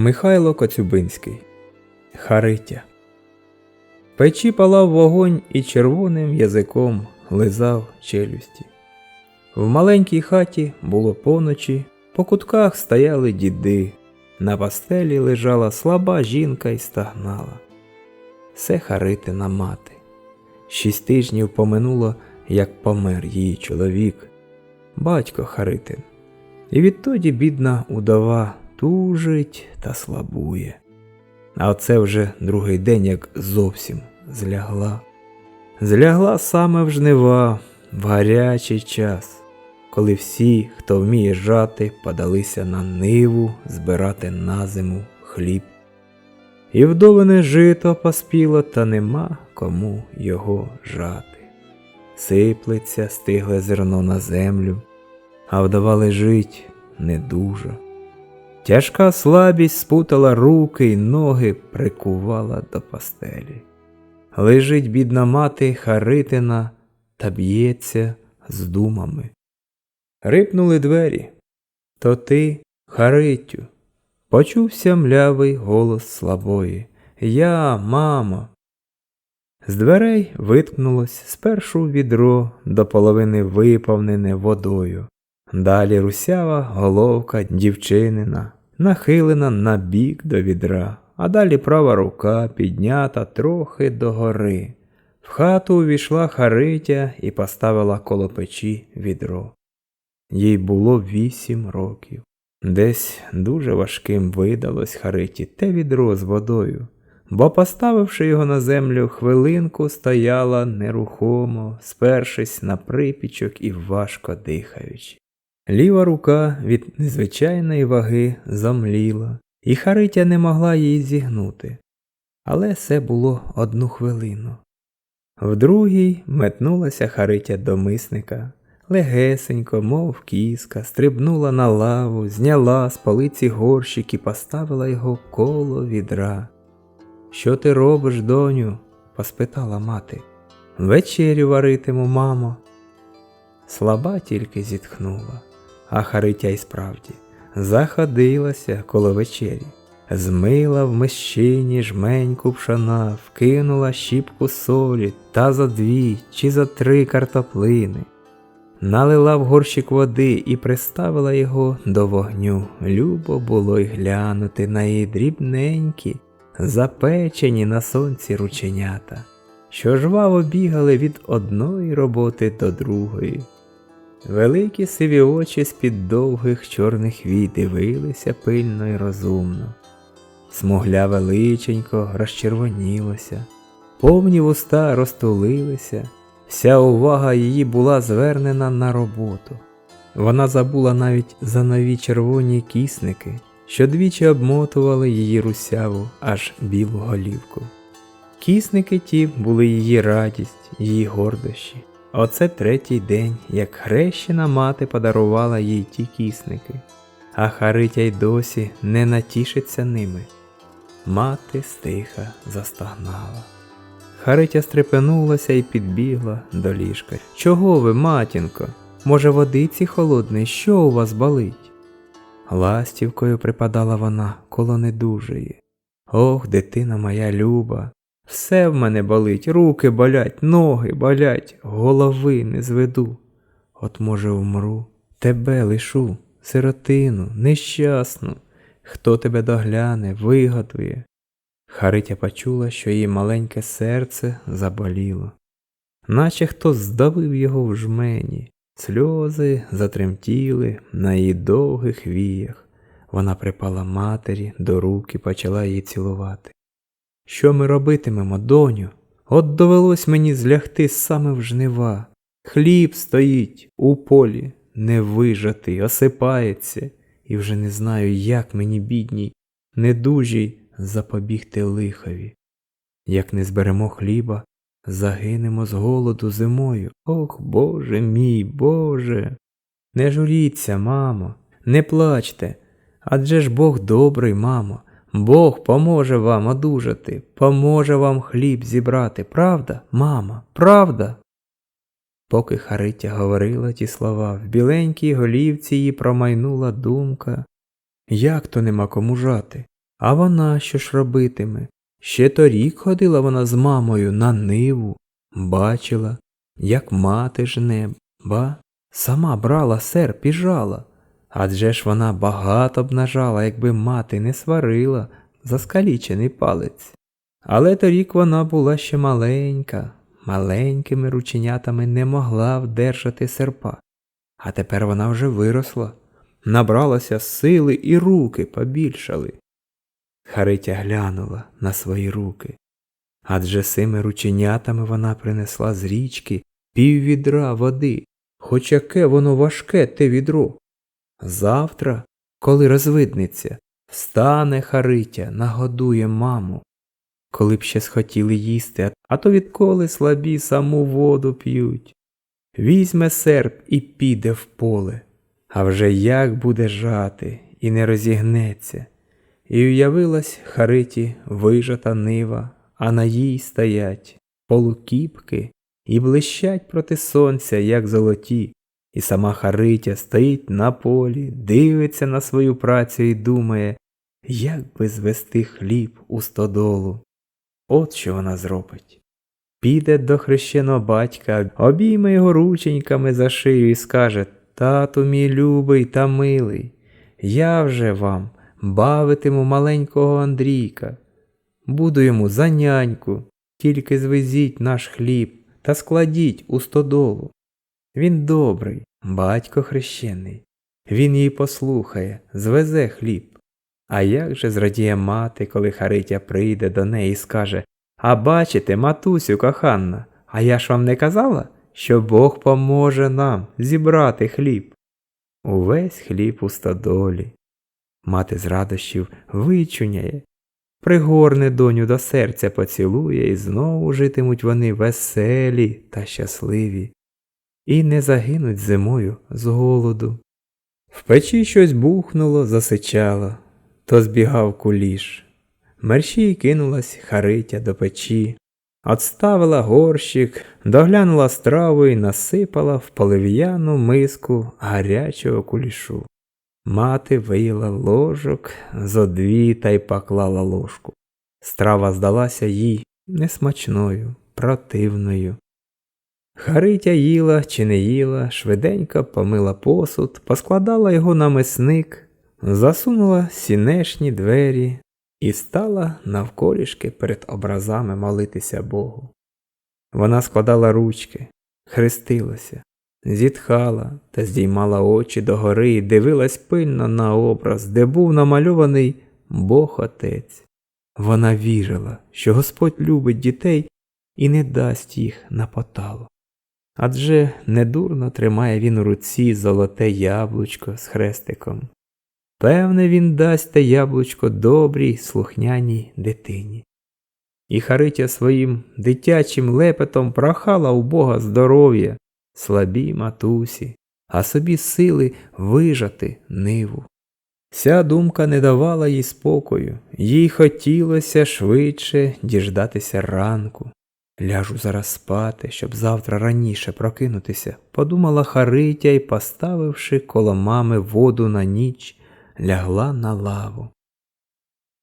Михайло Коцюбинський Хариття В Печі палав вогонь і червоним язиком лизав челюсті. В маленькій хаті було поночі, по кутках стояли діди, на пастелі лежала слаба жінка і стагнала. Все Харитина мати. Шість тижнів поминуло, як помер її чоловік, батько Харитин. І відтоді бідна удова тужить та слабує. А оце вже другий день, як зовсім злягла. Злягла саме в жнива, в гарячий час, коли всі, хто вміє жати, подалися на ниву збирати на зиму хліб. І вдовине жито поспіло, та нема кому його жати. Сиплеться стигле зерно на землю, а вдова лежить недужа. Тяжка слабість спутала руки й ноги, прикувала до постелі. Лежить бідна мати Харитина та б'ється з думами. Рипнули двері. То ти, Харитю, почувся млявий голос слабої. Я, мамо. З дверей виткнулось спершу відро до половини виповнене водою. Далі русява головка дівчинина, нахилена на бік до відра, а далі права рука піднята трохи догори. В хату увійшла Харитя і поставила коло печі відро. Їй було вісім років. Десь дуже важким видалось Хариті те відро з водою, бо, поставивши його на землю, хвилинку стояла нерухомо, спершись на припічок і важко дихаючи. Ліва рука від незвичайної ваги замліла, і Харитя не могла її зігнути. Але це було одну хвилину. В другій метнулася Харитя до мисника, легесенько, мов кіска, стрибнула на лаву, зняла з полиці горщик і поставила його коло відра. Що ти робиш, доню? поспитала мати. Вечерю варитиму, мамо. Слаба тільки зітхнула, а Харитя й справді заходилася коло вечері, змила в мещині жменьку пшона, вкинула щіпку солі та за дві чи за три картоплини, налила в горщик води і приставила його до вогню. Любо було й глянути на її дрібненькі, запечені на сонці рученята, що жваво бігали від одної роботи до другої. Великі сиві очі з-під довгих чорних вій дивилися пильно й розумно. Смугляве личенько розчервонілося, повні вуста розтулилися, вся увага її була звернена на роботу. Вона забула навіть за нові червоні кісники, що двічі обмотували її русяву аж білу голівку. Кісники ті були її радість, її гордощі. Оце третій день, як хрещена мати подарувала їй ті кісники, а Харитя й досі не натішиться ними. Мати стиха застагнала. Харитя стрепенулася і підбігла до ліжка. Чого ви, матінко? Може, водиці холодної, що у вас болить? Ластівкою припадала вона коло недужої. Ох, дитина моя люба, все в мене болить, руки болять, ноги болять, голови не зведу. От, може, вмру, тебе лишу, сиротину, нещасну. Хто тебе догляне, виготує. Харитя почула, що її маленьке серце заболіло, наче хто здавив його в жмені, сльози затремтіли на її довгих віях. Вона припала матері до рук і почала її цілувати. Що ми робитимемо, доню? От довелось мені злягти саме в жнива. Хліб стоїть у полі, невижатий, осипається, і вже не знаю, як мені, бідній, недужій, запобігти лихові. Як не зберемо хліба, загинемо з голоду зимою. Ох, Боже мій, Боже. Не журіться, мамо, не плачте, адже ж Бог добрий, мамо. Бог поможе вам одужати, поможе вам хліб зібрати, правда, мама, правда? Поки Харитя говорила ті слова, в біленькій голівці її промайнула думка, як то нема кому жати? А вона що ж робитиме? Ще торік ходила вона з мамою на ниву, бачила, як мати жне, ба, сама брала серп і жала. Адже ж вона багато б нажала, якби мати не сварила за скалічений палець. Але торік вона була ще маленька, маленькими рученятами не могла вдержати серпа. А тепер вона вже виросла, набралася сили і руки побільшали. Харитя глянула на свої руки. Адже сими рученятами вона принесла з річки пів відра води, хоч яке воно важке те відро. Завтра, коли розвиднеться, встане Харитя, нагодує маму. Коли б ще схотіли їсти, а то відколи слабі саму воду п'ють. Візьме серп і піде в поле, а вже як буде жати і не розігнеться. І уявилась Хариті вижата нива, а на їй стоять полукіпки і блищать проти сонця, як золоті, і сама Харитя стоїть на полі, дивиться на свою працю і думає, як би звести хліб у стодолу. От що вона зробить. Піде до хрещеного батька, обійме його рученьками за шию і скаже Тату мій любий та милий, я вже вам бавитиму маленького Андрійка. Буду йому за няньку, тільки звезіть наш хліб та складіть у стодолу. Він добрий, батько хрещений. Він її послухає, звезе хліб. А як же зрадіє мати, коли Харитя прийде до неї і скаже А бачите, матусю коханна, а я ж вам не казала, що Бог поможе нам зібрати хліб. Увесь хліб у стодолі. Мати з радощів вичуняє, пригорне доню до серця поцілує, і знову житимуть вони веселі та щасливі, і не загинуть зимою з голоду. В печі щось бухнуло, засичало, то збігав куліш. Мерщій кинулась Харитя до печі, отставила горщик, доглянула страву і насипала в полив'яну миску гарячого кулішу. Мати виїла ложок зо дві та й поклала ложку. Страва здалася їй несмачною, противною. Харитя їла чи не їла, швиденько помила посуд, поскладала його на мисник, засунула сінешні двері і стала навколішки перед образами молитися Богу. Вона складала ручки, хрестилася, зітхала та здіймала очі догори і дивилась пильно на образ, де був намальований Бог Отець. Вона вірила, що Господь любить дітей і не дасть їх на поталу. Адже недурно тримає він у руці золоте яблучко з хрестиком. Певне, він дасть те яблучко добрій, слухняній дитині. І Харитя своїм дитячим лепетом прохала у Бога здоров'я, слабій матусі, а собі сили вижати ниву. Ця думка не давала їй спокою, їй хотілося швидше діждатися ранку. Ляжу зараз спати, щоб завтра раніше прокинутися, подумала Харитя і, поставивши коло мами воду на ніч, лягла на лаву.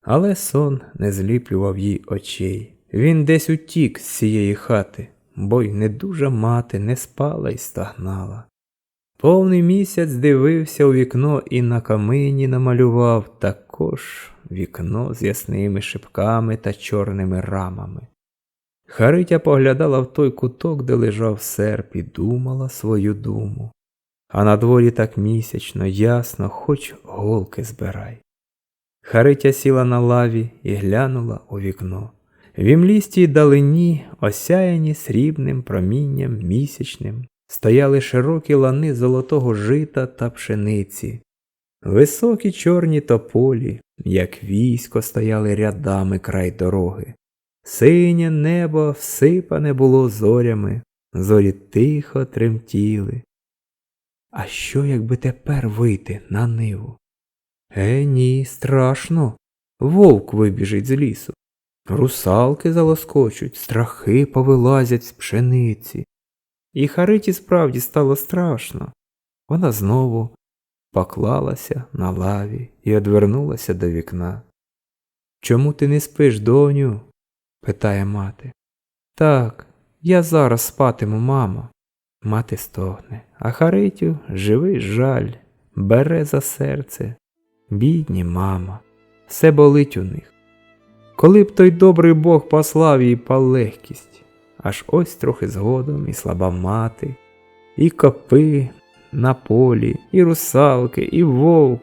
Але сон не зліплював їй очей. Він десь утік з цієї хати, бо й не дуже мати не спала й стагнала. Повний місяць дивився у вікно і на камині намалював також вікно з ясними шипками та чорними рамами. Харитя поглядала в той куток, де лежав серп, і думала свою думу. А на дворі так місячно, ясно, хоч голки збирай. Харитя сіла на лаві і глянула у вікно. В імлістій далині, осяяні срібним промінням місячним, стояли широкі лани золотого жита та пшениці. Високі чорні тополі, як військо, стояли рядами край дороги. Синє небо всипане було зорями, зорі тихо тремтіли. А що, якби тепер вийти на ниву? Е, ні, страшно. Вовк вибіжить з лісу. Русалки залоскочуть, страхи повилазять з пшениці. І Хариті справді стало страшно. Вона знову поклалася на лаві і одвернулася до вікна. Чому ти не спиш, доню? Питає мати. Так, я зараз спатиму, мамо. Мати стогне, а Харитю живий жаль, бере за серце. Бідні, мама, все болить у них. Коли б той добрий Бог послав їй полегкість, аж ось трохи згодом і слаба мати, і копи на полі, і русалки, і вовк,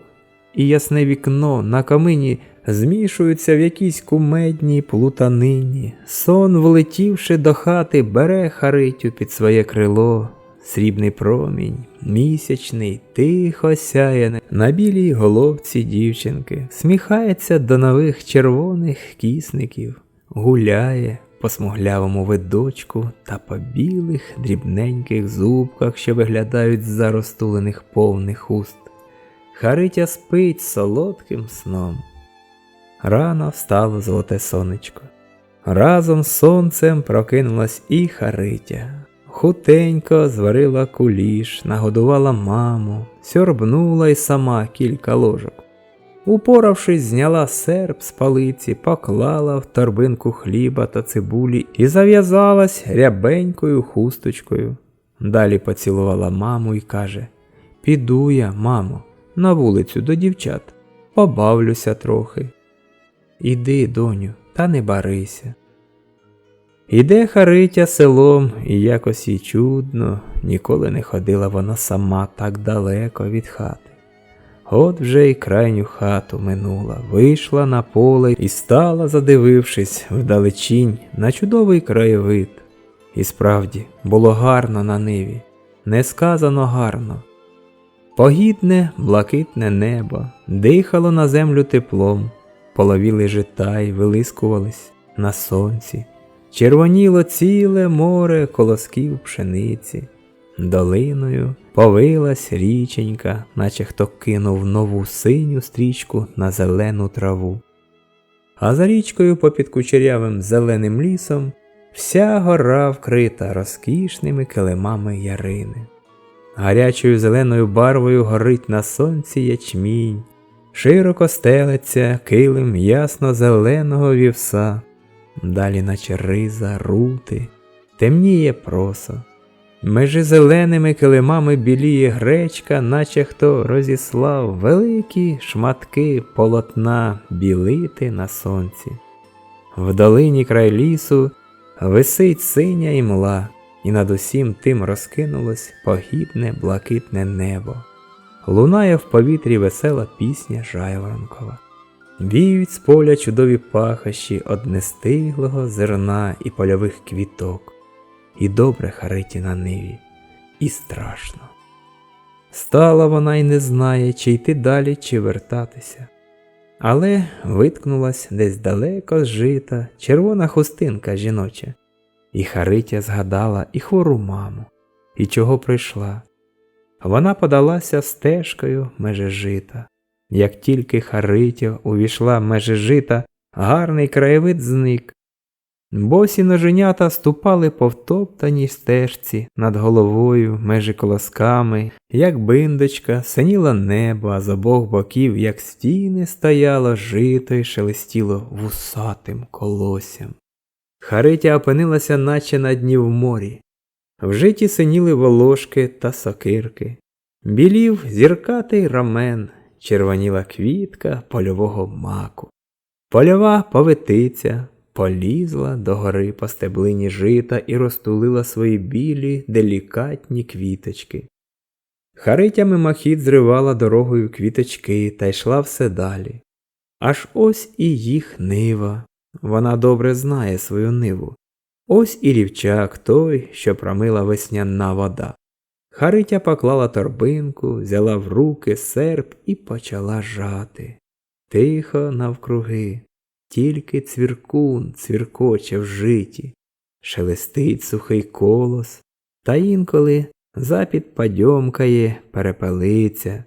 і ясне вікно на камині змішуються в якійсь кумедній плутанині. Сон, влетівши до хати, бере Харитю під своє крило. Срібний промінь, місячний, тихо сяє на білій головці дівчинки, сміхається до нових червоних кісників, гуляє по смуглявому видочку та по білих дрібненьких зубках, що виглядають з-за розтулених повних уст. Харитя спить солодким сном. Рано встало золоте сонечко. Разом з сонцем прокинулась і Харитя. Хутенько зварила куліш, нагодувала маму, сьорбнула й сама кілька ложок. Упоравшись, зняла серп з палиці, поклала в торбинку хліба та цибулі і зав'язалась рябенькою хусточкою. Далі поцілувала маму і каже Піду я, мамо, на вулицю до дівчат, побавлюся трохи. Іди, доню, та не барися. Іде Харитя селом, і якось їй чудно, ніколи не ходила вона сама так далеко від хати. От вже й крайню хату минула, вийшла на поле і стала, задивившись вдалечінь на чудовий краєвид. І справді було гарно на ниві, несказано гарно. Погідне, блакитне небо дихало на землю теплом, половіли жита й вилискувались на сонці. Червоніло ціле море колосків пшениці, долиною повилась річенька, наче хто кинув нову синю стрічку на зелену траву. А за річкою попід кучерявим зеленим лісом вся гора вкрита розкішними килимами ярини. Гарячою зеленою барвою горить на сонці ячмінь, широко стелиться килим ясно зеленого вівса. Далі, наче риза, рути, темніє просо. Межи зеленими килимами біліє гречка, наче хто розіслав великі шматки полотна білити на сонці. В долині край лісу висить синя імла, і над усім тим розкинулось погідне блакитне небо. Лунає в повітрі весела пісня жайворонкова. Віють з поля чудові пахощі од нестиглого зерна і польових квіток, і добре хариті на ниві, і страшно. Стала вона й не знає, чи йти далі, чи вертатися. Але виткнулась десь далеко з жита червона хустинка жіноча, і Харитя згадала і хвору маму, і чого прийшла. Вона подалася стежкою меже жита. Як тільки Харитя увійшла межі жита, гарний краєвид зник. Босі ноженята ступали по втоптаній стежці над головою, межі колосками, як биндочка, синіла небо, а з обох боків, як стіни, стояло жито й шелестіло вусатим колоссям. Харитя опинилася, наче на дні в морі. В житі синіли волошки та сокирки. Білів зіркатий рамен, червоніла квітка польового маку. Польова повитиця полізла до гори по стеблині жита і розтулила свої білі, делікатні квіточки. Харитя мимохід зривала дорогою квіточки та йшла все далі. Аж ось і їх нива. Вона добре знає свою ниву. Ось і рівчак той, що промила весняна вода. Харитя поклала торбинку, взяла в руки серп і почала жати. Тихо навкруги, тільки цвіркун цвіркоче в житі, шелестить сухий колос, та інколи запід падьомкає, перепелиця.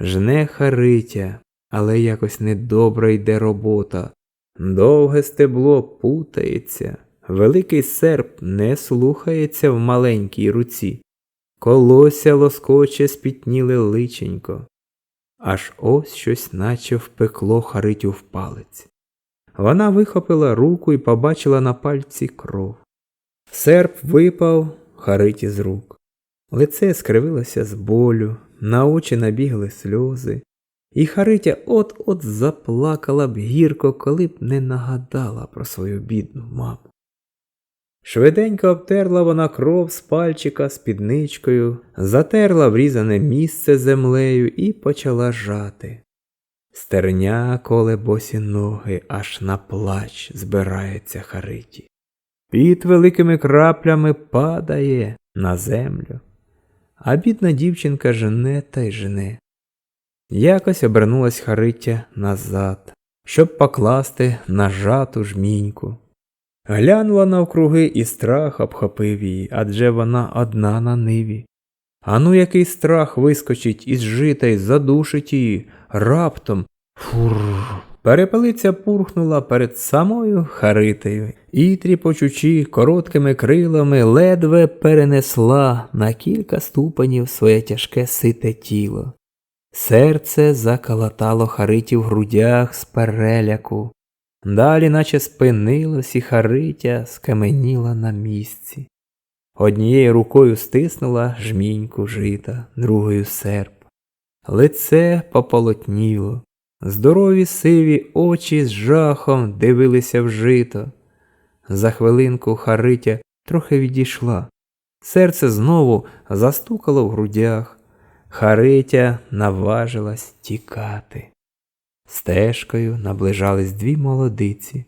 Жне Харитя, але якось недобре йде робота. Довге стебло путається, великий серп не слухається в маленькій руці. Колося лоскоче спітніле личенько, аж ось щось наче впекло Харитю в палець. вона вихопила руку і побачила на пальці кров. Серп випав Хариті з рук. Лице скривилося з болю, на очі набігли сльози, і Харитя от-от заплакала б гірко, коли б не нагадала про свою бідну маму. Швиденько обтерла вона кров з пальчика спідничкою, затерла врізане місце землею і почала жати. Стерня коле босі ноги, аж на плач збирається Хариті. Під великими краплями падає на землю, а бідна дівчинка жене та й жене. Якось обернулась Хариття назад, щоб покласти на жату жміньку. Глянула навкруги і страх обхопив її, адже вона одна на ниві. Ану, який страх вискочить із жита й задушить її раптом. Фур. Перепелиця пурхнула перед самою Харитею і, тріпочучи короткими крилами, ледве перенесла на кілька ступенів своє тяжке сите тіло. Серце заколотало Хариті в грудях з переляку. Далі, наче спинилось, і Харитя скаменіла на місці. Однією рукою стиснула жміньку жита, другою серп. Лице пополотніло. Здорові сиві очі з жахом дивилися в жито. За хвилинку Харитя трохи відійшла. Серце знову застукало в грудях. Харитя наважилась тікати. Стежкою наближались дві молодиці.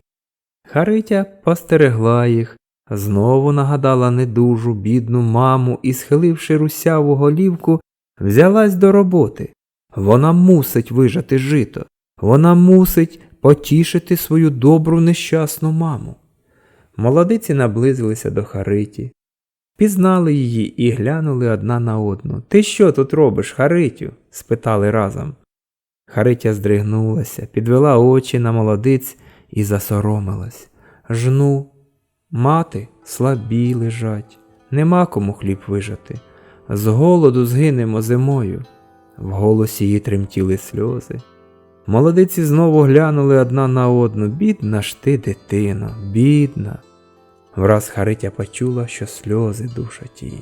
Харитя постерегла їх, знову нагадала недужу бідну маму і, схиливши русяву голівку, взялась до роботи. Вона мусить вижати жито, вона мусить потішити свою добру нещасну маму. Молодиці наблизилися до Хариті, пізнали її і глянули одна на одну. Ти що тут робиш, Харитю? спитали разом. Харитя здригнулася, підвела очі на молодиць і засоромилась. Жну, мати слабі лежать, нема кому хліб вижати. З голоду згинемо зимою. В голосі її тремтіли сльози. Молодиці знову глянули одна на одну. Бідна ж ти, дитино, бідна. Враз Харитя почула, що сльози душать її.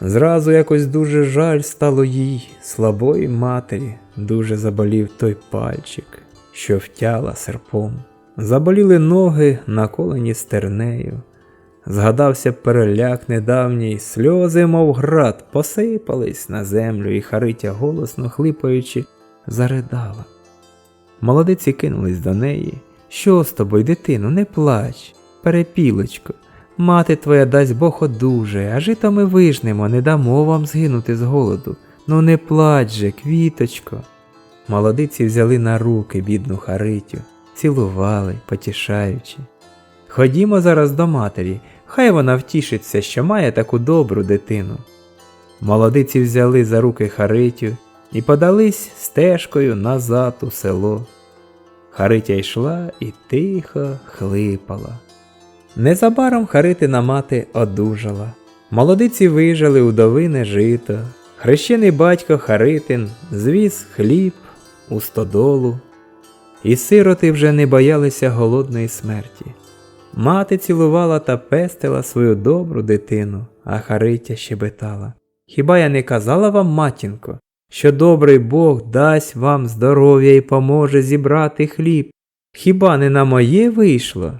Зразу якось дуже жаль стало їй, слабої матері, дуже заболів той пальчик, що втяла серпом. Заболіли ноги, наколені стернею. Згадався переляк недавній, сльози, мов град, посипались на землю, і Харитя, голосно хлипаючи, заридала. Молодиці кинулись до неї. Що з тобою, дитино, не плач, перепілочко. Мати твоя дасть Бог одужає, а жито ми вижнемо, не дамо вам згинути з голоду. Ну не плач же, квіточко. Молодиці взяли на руки бідну Харитю, цілували, потішаючи. Ходімо зараз до матері, хай вона втішиться, що має таку добру дитину. Молодиці взяли за руки Харитю і подались стежкою назад у село. Харитя йшла і тихо хлипала. Незабаром Харитина мати одужала. Молодиці вижили удовине жито. Хрещений батько Харитин звіз хліб у стодолу, і сироти вже не боялися голодної смерті. Мати цілувала та пестила свою добру дитину, а Харитя щебетала. Хіба я не казала вам, матінко, що добрий Бог дасть вам здоров'я і поможе зібрати хліб? Хіба не на моє вийшло?